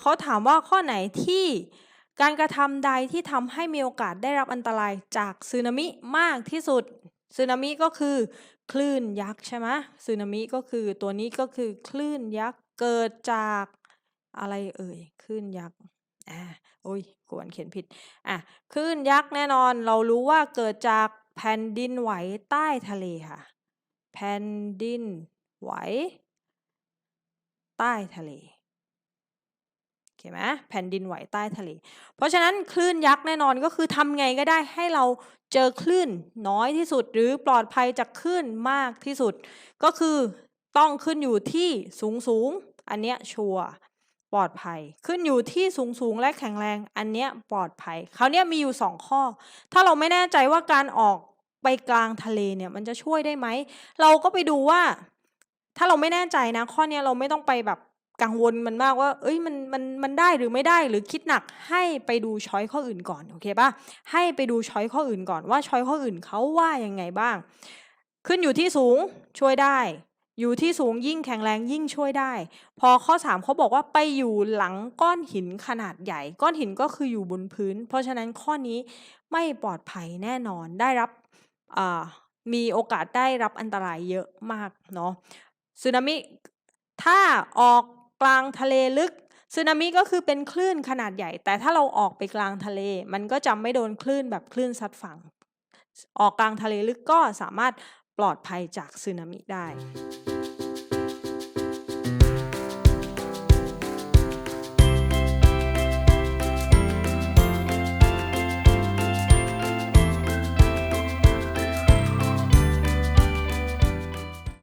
เขาถามว่าข้อไหนที่การกระทำใดที่ทำให้มีโอกาสได้รับอันตรายจากสึนามิมากที่สุดสึนามิก็คือคลื่นยักษ์ใช่ไหมสึนามิก็คือตัวนี้ก็คือคลื่นยักษ์เกิดจากอะไรเอ่ยคลื่นยักษ์อ่าโอ้ยกวนเขียนผิดอะคลื่นยักษ์แน่นอนเรารู้ว่าเกิดจากแผ่นดินไหวใต้ทะเลค่ะ แผ่นดิน ไหว ใต้ทะเลโอเคไหมแผ่นดินไหวใต้ทะเล เพราะฉะนั้นคลื่นยักษ์แน่นอนก็คือทำไงก็ได้ให้เราเจอคลื่นน้อยที่สุดหรือปลอดภัยจากคลื่นมากที่สุด ก็คือต้องขึ้นอยู่ที่สูงสูงอันเนี้ยชัวร์ปลอดภัย ขึ้นอยู่ที่สูงสูงและแข็งแรงอันเนี้ยปลอดภัยคราเนี้ยมีอยู่สองข้อ ถ้าเราไม่แน่ใจว่าการออกไปกลางทะเลเนี่ยมันจะช่วยได้ไหม เราก็ไปดูว่า ถ้าเราไม่แน่ใจนะ ข้อเนี้ยเราไม่ต้องไปแบบกังวลมันมากว่า เอ้ย มัน มัน มันได้หรือไม่ได้ หรือคิดหนัก ให้ไปดูช้อยข้ออื่นก่อน โอเคปะให้ไปดูช้อยข้ออื่นก่อนว่าช้อยข้ออื่นเขาว่ายังไงบ้าง ขึ้นอยู่ที่สูงช่วยได้ อยู่ที่สูงยิ่งแข็งแรงยิ่งช่วยได้ พอข้อ 3เขาบอกว่าไปอยู่หลังก้อนหินขนาดใหญ่ ก้อนหินก็คืออยู่บนพื้น เพราะฉะนั้นข้อนี้ไม่ปลอดภัยแน่นอน ได้รับมีโอกาสได้รับอันตรายเยอะมากเนาะ สึนามิถ้าออกกลางทะเลลึกสึนามิก็คือเป็นคลื่นขนาดใหญ่ แต่ถ้าเราออกไปกลางทะเล มันก็จะไม่โดนคลื่นแบบคลื่นซัดฝั่ง ออกกลางทะเลลึกก็สามารถปลอดภัยจากสึนามิได้